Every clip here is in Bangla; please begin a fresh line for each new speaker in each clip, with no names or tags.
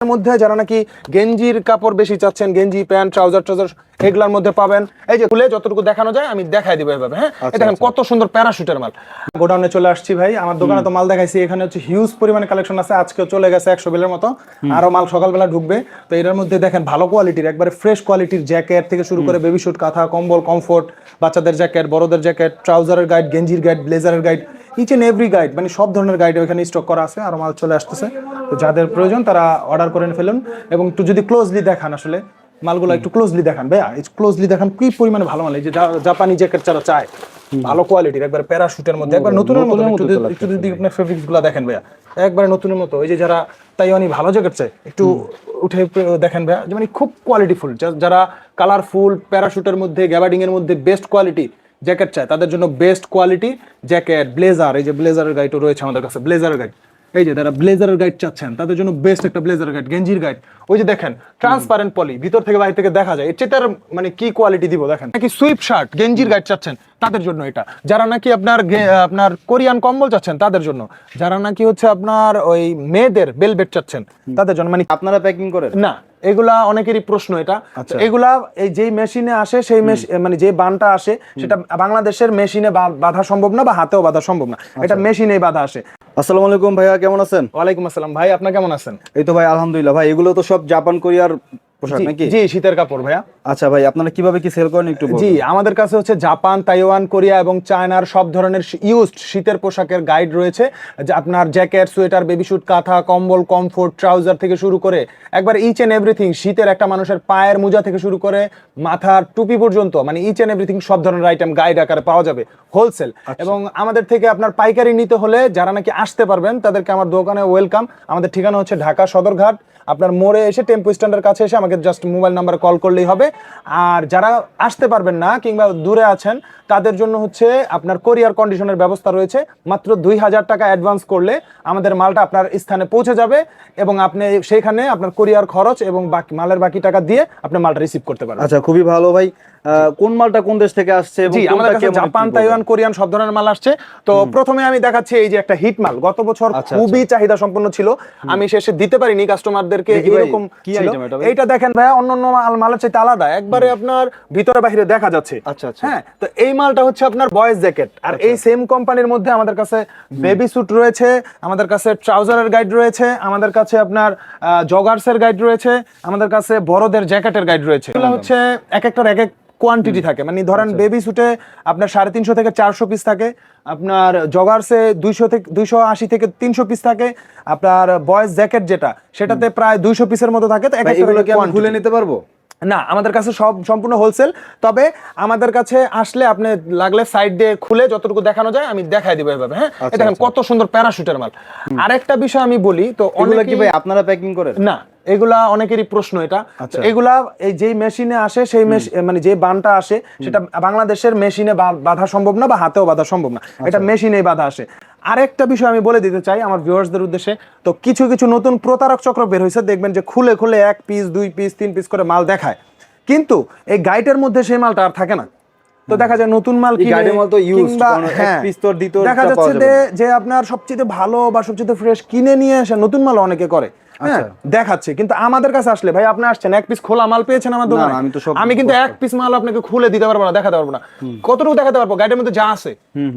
মধ্যে যারা নাকি গেঞ্জির কাপড় বেশি চাচ্ছেন গেঞ্জি প্যান্ট ট্রাউজার ট্রাউজার এগুলার মধ্যে পাবেন। এই যে খুলে যতটুকু দেখানো যায় আমি দেখাই দিব এভাবে হ্যাঁ? দেখেন কত সুন্দর প্যারাশুটের মাল। গোডাউনে চলে আসছি ভাই আমার দোকানে তো মাল দেখাইছি এখানে হচ্ছে হিউজ পরিমাণে কালেকশন আছে আজকে চলে গেছে একশো বিলের মতো। আরও মাল সকালবেলা ঢুকবে। তো এটার মধ্যে দেখেন ভালো কোয়ালিটির একবারে ফ্রেশ কোয়ালিটির জ্যাকেট থেকে শুরু করে বেবি শুট কাঁথা কম্বল কমফোর্ট বাচ্চাদের জ্যাকেট বড়দের জ্যাকেট ট্রাউজারের গাইড গেঞ্জির guide ব্লেজারের guide each and every guide মানে সব ধরনের গাইড এখানে স্টক করা আছে আর মাল চলে আসতেছে। তো যাদের প্রয়োজন তারা অর্ডার করে ফেলুন। এবং একটু যদি ক্লোজলি দেখান আসলে মালগুলো একটু ক্লোজলি দেখান। ভাইয়া ক্লোজলি দেখান কি পরিমাণে ভালো মাল এই যে জাপানি জ্যাকেট যারা চায় ভালো কোয়ালিটির একবার প্যারাশুটের মধ্যে একবার নতুনের মতো একটু যদি- একটু যদি আপনার ফেব্রিক্সগুলো দেখেন ভাইয়া। একবারে নতুনের মতো ওই যে যারা তাইওয়ানি ভালো জ্যাকেট চায় একটু উঠে দেখেন ভাইয়া মানে খুব কোয়ালিটিফুল যারা কালারফুল প্যারাশুটের মধ্যে গ্যাবার্ডিং এর মধ্যে বেস্ট কোয়ালিটি জ্যাকেট চায় তাদের জন্য বেস্ট কোয়ালিটি জ্যাকেট ব্লেজার এই যে ব্লেজারের গাইডও রয়েছে আমাদের কাছে ব্লেজারের গাইড এই যে যারা ব্লেজারের গাইড চাচ্ছেন, তাদের জন্য বেস্ট একটা ব্লেজার গাইড গেঞ্জির গাইড ওই যে দেখেন ট্রান্সপারেন্ট পলি ভিতর থেকে বাইরে থেকে দেখা যায় তার মানে কি কোয়ালিটি দিব, দেখেন? নাকি সুইপ শার্ট গেঞ্জির গাইড চাচ্ছেন। তাদের জন্য এটা। যারা নাকি আপনার আপনার কোরিয়ান কম্বল চাচ্ছেন তাদের জন্য। যারা নাকি হচ্ছে আপনার ওই মেয়েদের বেলবেট চাচ্ছেন তাদের জন্য মানে
আপনারা প্যাকিং করেন?
না এগুলা অনেকেরই প্রশ্ন এটা। এগুলা এই যেই মেশিনে আসে সেই মানে যে বানটা আসে সেটা বাংলাদেশের মেশিনে বাধা সম্ভব না বা হাতেও বাধা সম্ভব না। এটা মেশিনেই বাধা আসে।
আসসালামু আলাইকুম ভাইয়া কেমন আছেন?
ওয়ালাইকুম আসসালাম। ভাই আপনার কেমন আছেন?
এই তো ভাই আলহামদুলিল্লাহ। ভাই এগুলো তো সব জাপান কোরিয়ার পোশাক নাকি?
জি শীতের কাপড় ভাইয়া।
আচ্ছা ভাই আপনারা কীভাবে কি সেল করেন একটু
জি আমাদের কাছে হচ্ছে জাপান তাইওয়ান কোরিয়া এবং চায়নার সব ধরনের ইউজড শীতের পোশাকের গাইড রয়েছে। যে আপনার জ্যাকেট সোয়েটার বেবি স্যুট কাঁথা কম্বল কমফোর্ট ট্রাউজার থেকে শুরু করে একবার ইচ এন্ড এভরিথিং শীতের একটা মানুষের পায়ের মোজা থেকে শুরু করে মাথার টুপি পর্যন্ত মানে ইচ এন্ড এভরিথিং সব ধরনের আইটেম গাইড আকারে পাওয়া যাবে হোলসেল এবং আমাদের থেকে আপনার পাইকারি নিতে হলে যারা নাকি আসতে পারবেন তাদেরকে আমার দোকানে ওয়েলকাম আমাদের ঠিকানা হচ্ছে ঢাকা সদরঘাট আপনার মোড়ে এসে টেম্পো স্ট্যান্ডের কাছে এসে আমাকে জাস্ট মোবাইল নাম্বারে কল করলেই হবে। আর যারা আসতে পারবেন না কিংবা দূরে আছেন তাদের জন্য হচ্ছে আপনার কোরিয়ার কন্ডিশনের ব্যবস্থা রয়েছে। মাত্র দুই হাজার টাকা অ্যাডভান্স করলে আমাদের মালটা আপনার স্থানে পৌঁছে যাবে এবং আপনি সেখানে আপনার কোরিয়ার খরচ এবং বাকি মালের বাকি টাকা দিয়ে আপনি মালটা রিসিভ করতে পারবেন।
আচ্ছা খুবই ভালো ভাই। কোন মালটা কোন দেশ থেকে আসছে
জি আমাদের কাছে জাপান? তাইওয়ান কোরিয়ান সব ধরনের মাল আসছে। তো প্রথমে আমি দেখাচ্ছি এই যে একটা হিট মাল। গত বছর
আচ্ছা,
খুবই চাহিদা সম্পন্ন ছিল। আমি শেষে দিতে পারিনি কাস্টমারদেরকে এরকম এইটা দেখেন ভাই অন্য অন্য মাল মালের চাইতে আলাদা। একবারে আপনার ভিতরে বাহিরে দেখা যাচ্ছে।
আচ্ছা, আচ্ছা।
হ্যাঁ তো এই মালটা হচ্ছে আপনার বয়েজ জ্যাকেট আর এই সেম কোম্পানির মধ্যে আমাদের কাছে বেবি স্যুট রয়েছে আমাদের কাছে ট্রাউজারের গাইড রয়েছে আমাদের কাছে আপনার জগার্সের গাইড রয়েছে আমাদের কাছে বড়দের জ্যাকেটের গাইড রয়েছে। এগুলো হচ্ছে এক একটার এক এক কোয়ান্টিটি থাকে। মানে ধরেন বেবি সুটে আপনার সাড়ে তিনশো থেকে চারশো পিস থাকে আপনার জগার্সে দুইশো থেকে দুইশো আশি থেকে তিনশো পিস থাকে আপনার বয়েজ জ্যাকেট যেটা সেটাতে প্রায় দুইশো পিসের মতো থাকে তো এক
ভাই,
একটার
এগুলো
এক
কি খুলে নিতে পারব?
না আমাদের কাছে সব সম্পূর্ণ হোলসেল তবে আমাদের কাছে আসলে আপনি লাগলে সাইড দিয়ে খুলে যতটুকু দেখানো যায় আমি দেখাই দিব এভাবে হ্যাঁ? এই দেখেন কত সুন্দর প্যারাশুটের মাল। আরেকটা বিষয় আমি বলি তো
এগুলো কি ভাই আপনারা প্যাকিং করেন?
না এগুলা অনেকেরই প্রশ্ন এটা।
আচ্ছা।
এগুলা এই যেই মেশিনে আসে সেই মানে যে বানটা আসে সেটা বাংলাদেশের মেশিনে বাধা সম্ভব না বা হাতেও বাধা সম্ভব না। এটা
আচ্ছা।
মেশিনেই বাধা আসে। আরেকটা বিষয় আমি বলে দিতে চাই আমার ভিউয়ার্সদের উদ্দেশ্যে। তো কিছু কিছু নতুন প্রতারক চক্র বের হয়েছে দেখবেন যে খুলে খুলে এক পিস দুই পিস তিন পিস করে মাল দেখায়। কিন্তু এই গাইটের মধ্যে সেই মালটা আর থাকে না। তো দেখা যায় নতুন মাল কিনে
মাল তো used,
কিংবা-
কারণ এক
হ্যাঁ,
piece তো
দেখা যাচ্ছে যে। যে আপনার সবচেয়ে ভালো বা সবচেয়ে ফ্রেশ কিনে নিয়ে আসে নতুন মাল অনেকে করে। হ্যাঁ দেখাচ্ছে। কিন্তু আমাদের কাছে আসলে ভাই আপনি আসছেন এক পিস খোলা মাল পেয়েছেন আমার দোকানে?
আমি তো সব
আমি কিন্তু এক পিস মাল আপনাকে খুলে দিতে পারব না দেখাতে পারব না। কতটুকু দেখাতে পারব? গাড়ির মধ্যে যা আছে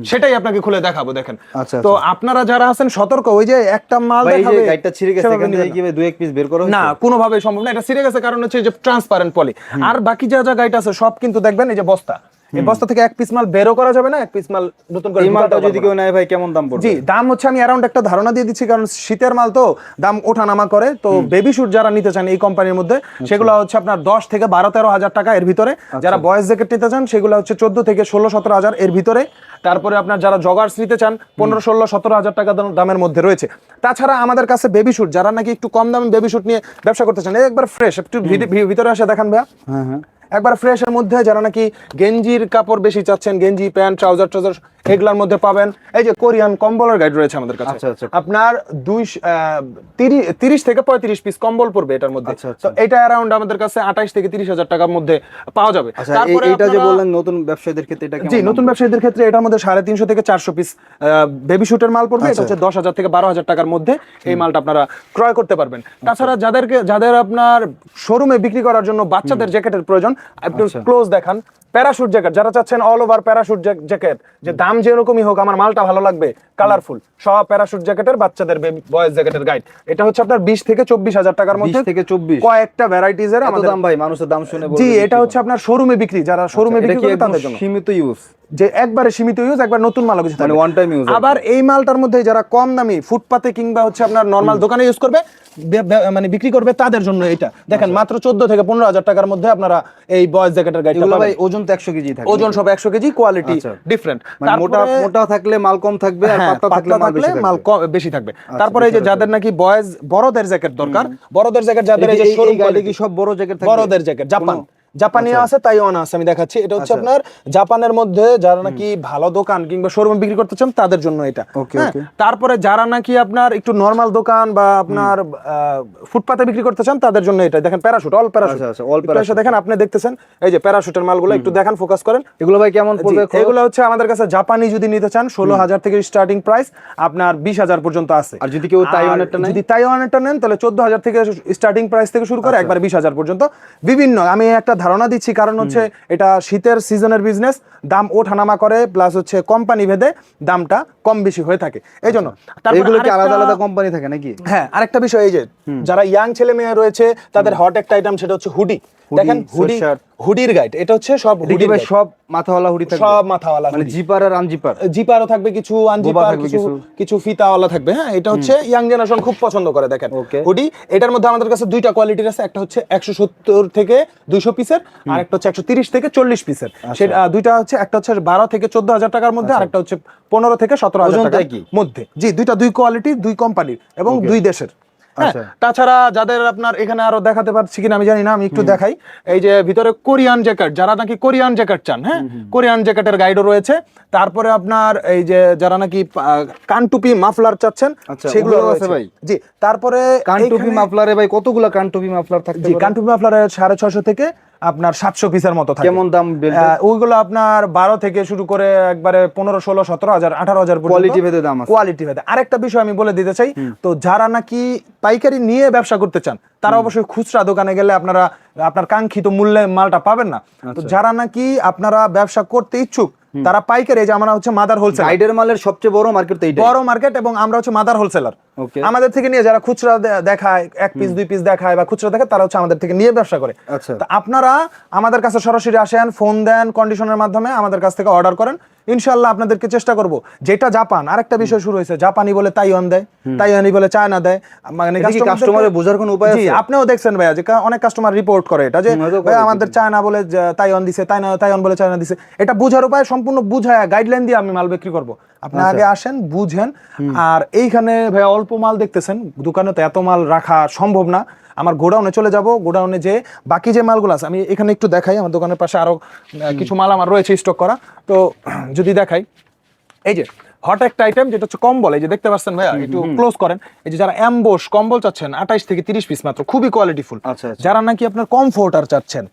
সেটাই আপনাকে খুলে দেখাবো দেখেন।
আচ্ছা,
তো আপনারা যারা আছেন সতর্ক ওই যে একটা মাল
ভাই এই যে
দেখাবে
গাইডটা ছিঁড়ে গেছে এখান থেকে
নিবেন না।
কি ভাই দুই এক পিস বের করা
না
হয়েছে?
কোনোভাবেই সম্ভব না। এটা সিরে গেছে কারণ হচ্ছে যে ট্রান্সপারেন্ট পলি আর বাকি যা যা গাড়িটা আছে সব কিন্তু দেখবেন এই যে বস্তা। এই বস্তা থেকে এক পিস মাল বেরও করা যাবে না এক পিস মাল নতুন করে
মালটা যদি কেউ নেয় ভাই কেমন দাম পড়বে?
জি দাম হচ্ছে আমি অ্যারাউন্ড একটা ধারণা দিয়ে দিচ্ছি কারণ শীতের মাল তো দাম ওঠানামা করে। তো বেবি শুট যারা নিতে চান এই কোম্পানির মধ্যে
আচ্ছা।
সেগুলো হচ্ছে আপনার দশ থেকে বারো তেরো হাজার টাকা এর ভিতরে। যারা বয়েস জ্যাকেট নিতে চান সেগুলো হচ্ছে চোদ্দ থেকে ষোলো সতেরো হাজার এর ভিতরে। তারপরে আপনার যারা জগার্স নিতে চান পনেরো ষোলো সতেরো হাজার টাকা দামের মধ্যে রয়েছে। তাছাড়া আমাদের কাছে বেবি শুট যারা নাকি একটু কম দামে বেবি শুট নিয়ে ব্যবসা করতে চান একবার ফ্রেশ একটু ভিতরে আসে দেখান ভাইয়া।
হ্যাঁ হ্যাঁ।
একবার ফ্রেশের মধ্যে যারা নাকি গেঞ্জির কাপড় বেশি চাচ্ছেন গেঞ্জি প্যান্ট ট্রাউজার ট্রাউজার এগুলার মধ্যে পাবেন। এই যে কোরিয়ান কম্বলের গাইড রয়েছে আমাদের কাছে।
আচ্ছা, আচ্ছা।
আপনার দুই তিরিশ থেকে পঁয়ত্রিশ পিস কম্বল পড়বে এটার মধ্যে।
আচ্ছা।
তো এটা অ্যারাউন্ড আমাদের কাছে আঠাইশ থেকে তিরিশ হাজার টাকার মধ্যে পাওয়া যাবে। তারপরে
এইটা যে বললেন নতুন ব্যবসায়ীদের ক্ষেত্রে এটা
জি নতুন ব্যবসায়ীদের ক্ষেত্রে এটার মধ্যে সাড়ে তিনশো থেকে চারশো পিস বেবি শুটের মাল পড়বে। এটা। হচ্ছে দশ হাজার থেকে বারো হাজার টাকার মধ্যে এই মালটা আপনারা ক্রয় করতে পারবেন। তাছাড়া যাদেরকে যাদের আপনার শোরুমে বিক্রি করার জন্য বাচ্চাদের জ্যাকেটের প্রয়োজন
আচ্ছা।
ক্লোজ দেখান। প্যারাশুট জ্যাকেট যারা চাচ্ছেন অল ওভার প্যারাশুট জ্যাকেট যে দাম যেরকমই হোক আমার মালটা ভালো লাগবে কালারফুল সব প্যারাশুট জ্যাকেটের বাচ্চাদের বয়েজ জ্যাকেটের গাইড এটা হচ্ছে আপনার বিশ থেকে চব্বিশ হাজার টাকার মধ্যে
থেকে 24
কয়েকটা ভ্যারাইটিজ এর আমাদের
দাম ভাই মানুষের দাম শুনে
জি এটা হচ্ছে আপনার শোরুমে বিক্রি যারা শোরুমে বিক্রি
কি
করে তাদের জন্য।
সীমিত ইউজ
যে একবারে সীমিত ইউজ একবার নতুন মালও কিছু
মানে use আর কি।
আবার এই মালটার মধ্যে যারা কম দামি ফুটপাতে কিংবা হচ্ছে আপনার নর্মাল দোকানে ইউজ করবে মানে বিক্রি করবে তাদের জন্য এটা। দেখেন
আচ্ছা।
মাত্র চোদ্দ থেকে পনেরো হাজার টাকার মধ্যে আপনারা এই বয়েজ জ্যাকেটের
এগুলো
পাবেন।
ভাই ওজন তো একশো কেজি থাকে।
ওজন সব একশো কেজি কোয়ালিটি
আচ্ছা।
ডিফারেন্ট
মানে মোটা মোটা থাকলে মাল কম থাকবে আর
হ্যাঁ,
পাতলা থাকলে মাল বেশি থাকবে।
মাল কম বেশি থাকবে। তারপরে এই যে যাদের নাকি বয়েজ বড়দের জ্যাকেট দরকার বড়দের জ্যাকেট যাদের এই যে শোরুম
গাড়ি কি সব বড় জ্যাকেট থাকবে?
বড়দের জ্যাকেট জাপান। জাপানিও আছে তাইওয়ান আছে আমি দেখাচ্ছি। এটা হচ্ছে আপনার জাপানের মধ্যে যারা নাকি ভালো দোকান কিংবা শোরুম বিক্রি করতে চান তাদের জন্য এটা। হ্যাঁ. তারপরে যারা নাকি আপনার একটু নরমাল দোকান বা আপনার ফুটপাতে বিক্রি করতে চান তাদের জন্য এটা। দেখেন প্যারাশুট অল প্যারাশুট
আচ্ছা, আচ্ছা, all
দেখেন আপনি দেখতেছেন এই যে প্যারাশুটের মালগুলো একটু দেখেন ফোকাস করেন।
এগুলো ভাই কেমন পড়বে
এগুলো হচ্ছে আমাদের কাছে জাপানি যদি নিতে চান ষোলো হাজার থেকে স্টার্টিং প্রাইস আপনার বিশ হাজার পর্যন্ত আছে।
আর যদি কেউ তাইওয়ানেরটা নেয়?
যদি তাইওয়ানেরটা নেন তাহলে চোদ্দ হাজার থেকে স্টার্টিং প্রাইস থেকে শুরু
আচ্ছা।
করে একবার বিশ হাজার পর্যন্ত। বিভিন্ন আমি একটা ধারণা দিচ্ছি কারণ হচ্ছে এটা শীতের সিজনের বিজনেস দাম ওঠানামা করে প্লাস হচ্ছে কোম্পানি ভেদে দামটা কম বেশি হয়ে থাকে। এই জন্য
এগুলো কি আলাদা আলাদা কোম্পানি থাকে নাকি?
হ্যাঁ আরেকটা বিষয় এই যে যারা ইয়াং ছেলে মেয়ে রয়েছে তাদের হট একটা আইটেম সেটা হচ্ছে হুডি দেখেন হুডি হুডির গাইড এটা হচ্ছে সব হুডির
ভাই সব মাথাওয়ালা হুডি থাকবে।
সব মাথাওয়ালা
মানে জিপার আর আনজিপার
জিপারও থাকবে কিছু আনজিপার কিছু
কিছু।
ফিতাওয়ালা থাকবে হ্যাঁ? এটা হচ্ছে ইয়াং জেনারেশন খুব পছন্দ করে দেখেন। হুডি এটার মধ্যে আমাদের কাছে দুইটা কোয়ালিটির আছে একটা হচ্ছে একশো সত্তর থেকে দুইশো পিসের আর একটা হচ্ছে একশো তিরিশ থেকে চল্লিশ পিসের
আচ্ছা।
সেটা দুইটা হচ্ছে একটা হচ্ছে বারো থেকে চোদ্দ হাজার টাকার মধ্যে আর একটা হচ্ছে পনেরো থেকে সতেরো হাজার
ওজনটা
টাকার মধ্যে। জি দুইটা দুই কোয়ালিটি দুই কোম্পানির এবং দুই দেশের।
আচ্ছা।
তাছাড়া যাদের আপনার এখানে আরও দেখাতে পারছি কিনা আমি জানি না আমি একটু দেখাই। এই যে ভিতরে কোরিয়ান জ্যাকেট যারা নাকি কোরিয়ান জ্যাকেট চান হ্যাঁ? কোরিয়ান জ্যাকেটের গাইডও রয়েছে। তারপরে আপনার এই যে যারা নাকি কানটুপি মাফলার চাচ্ছেন
আচ্ছা,
সেগুলো
আছে
আছে
ভাই?
জি তারপরে
কানটুপি মাফলারে ভাই কতগুলা কানটুপি মাফলার থাকে
জি কানটুপি মাফলারে সাড়ে ছশো থেকে আপনার সাতশো পিসের মতো থাকে।
কেমন দাম
ওইগুলো আপনার বারো থেকে শুরু করে একবারে পনেরো ষোলো সতেরো হাজার আঠারো হাজার
কোয়ালিটি ভেদে দাম
কোয়ালিটি ভেদে। আরেকটা বিষয় আমি বলে দিতে চাই তো যারা নাকি পাইকারি নিয়ে ব্যবসা করতে চান তারা অবশ্যই খুচরা দোকানে গেলে আপনারা আপনার কাঙ্ক্ষিত মূল্যে মালটা পাবেন না। তো
আচ্ছা।
যারা নাকি আপনারা ব্যবসা করতে ইচ্ছুক তারা পাইকারি যে আমরা হচ্ছে মাদার হোলসেলার
গাইডের মালের সবচেয়ে বড় মার্কেট তো এইটা
বড় মার্কেট এবং আমরা হচ্ছে মাদার হোলসেলার আমাদের থেকে নিয়ে যারা খুচরা দেখায় এক পিস দুই পিস দেখায় বা খুচরা দেখায় তারা হচ্ছে আমাদের থেকে নিয়ে ব্যবসা করে।
আচ্ছা।
তো আপনারা আমাদের কাছে সরাসরি আসেন ফোন দেন কন্ডিশনের মাধ্যমে আমাদের কাছ থেকে অর্ডার করেন। ইনশাল্লাহ আপনাদেরকে চেষ্টা করব। যেটা জাপান আরেকটা বিষয় শুরু হয়েছে। জাপানি বলে তাইওয়ান দেয় তাইওয়ানি বলে চায়না দেয়। মানে
কাস্টমারের বোঝার কোনো উপায় আছে?
আপনিও দেখছেন ভাইয়া যে অনেক কাস্টমার রিপোর্ট করে এটা যে ভাই আমাদের চায়না বলে তাইওয়ান দিছে তাইনা তাইওয়ান বলে চায়না দিছে। এটা বুঝার উপায় সম্পূর্ণ বুঝায় গাইডলাইন দিয়ে আমি মাল বিক্রি করব। আপনি
আচ্ছা।
আগে আসেন বুঝেন। আর এইখানে ভাই অল্প মাল দেখতেছেন দোকানে তো এত মাল রাখা সম্ভব না। আমার গোডাউনে চলে যাব গোডাউনে যে বাকি যে মালগুলো আছে আমি এখানে একটু দেখাই আমার দোকানের পাশে আরও কিছু মাল আমার রয়েছে স্টক করা। তো যদি দেখাই এই যে হট একটা আইটেম যেটা হচ্ছে কম্বল এই যে দেখতে পাচ্ছেন ভাইয়া একটু ক্লোজ করেন এই যে যারা অ্যাম্বোস কম্বল চাচ্ছেন আঠাইশ থেকে তিরিশ পিস মাত্র খুবই কোয়ালিটিফুল
আচ্ছা, আচ্ছা।
যারা নাকি আপনার কমফোর্টার চাচ্ছেন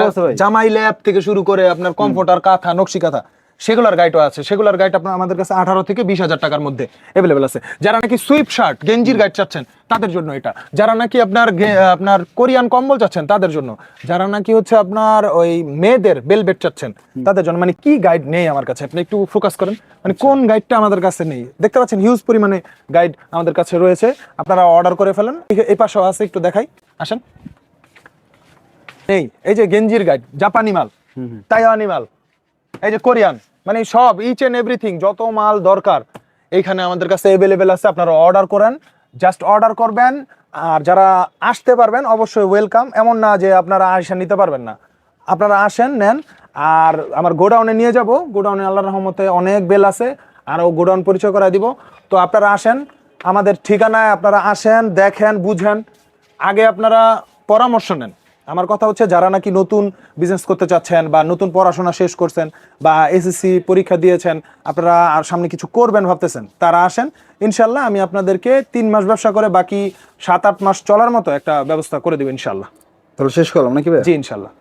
যা- জামাই ল্যাব থেকে শুরু করে আপনার কমফোর্টার কাঁথা নকশি কাঁথা সেগুলার গাইডও আছে সেগুলার গাইড আপনার আমাদের কাছে আঠারো থেকে বিশ হাজার টাকার মধ্যে অ্যাভেলেবেল আছে। যারা নাকি সুইপ শার্ট গেঞ্জির গাইড চাচ্ছেন তাদের জন্য এটা। যারা নাকি আপনার আপনার কোরিয়ান কম্বল চাচ্ছেন তাদের জন্য। যারা নাকি হচ্ছে আপনার ওই মেয়েদের বেলবেট চাচ্ছেন তাদের জন্য মানে কি গাইড নেই আমার কাছে? আপনি একটু ফোকাস করেন। মানে কোন গাইডটা আমাদের কাছে নেই? দেখতে পাচ্ছেন হিউজ পরিমাণে গাইড আমাদের কাছে রয়েছে। আপনারা অর্ডার করে ফেলেন। এই- এই পাশেও আছে একটু দেখাই। আসেন। নেই এই যে গেঞ্জির গাইড জাপানি মাল। তাইওয়ানি মাল। এই যে কোরিয়ান মানে সব ইচ এন্ড এভরিথিং যত মাল দরকার, এইখানে আমাদের কাছে অ্যাভেলেবেল আছে, আপনারা অর্ডার করেন জাস্ট অর্ডার করবেন, আর যারা আসতে পারবেন, অবশ্যই ওয়েলকাম এমন না যে আপনারা আসে নিতে পারবেন না। আপনারা আসেন, নেন, আর আমার গোডাউনে নিয়ে যাব, গোডাউনে আল্লাহ রহমতে অনেক বেল আছে আরও গোডাউন পরিচয় করা দিব। তো আপনারা আসেন, আমাদের ঠিকানায় আপনারা আসেন, দেখেন, বুঝেন, আগে আপনারা পরামর্শ নেন। আমার কথা হচ্ছে যারা নাকি নতুন বিজনেস করতে চাচ্ছেন বা নতুন পড়াশোনা শেষ করছেন বা এসএসসি পরীক্ষা দিয়েছেন আপনারা আর সামনে কিছু করবেন ভাবতেছেন তারা আসেন। ইনশাল্লাহ আমি আপনাদেরকে তিন মাস ব্যবসা করে বাকি সাত আট মাস চলার মতো একটা ব্যবস্থা করে দেবো ইনশাল্লাহ।
তাহলে শেষ করলাম নাকি
জি ইনশাল্লাহ।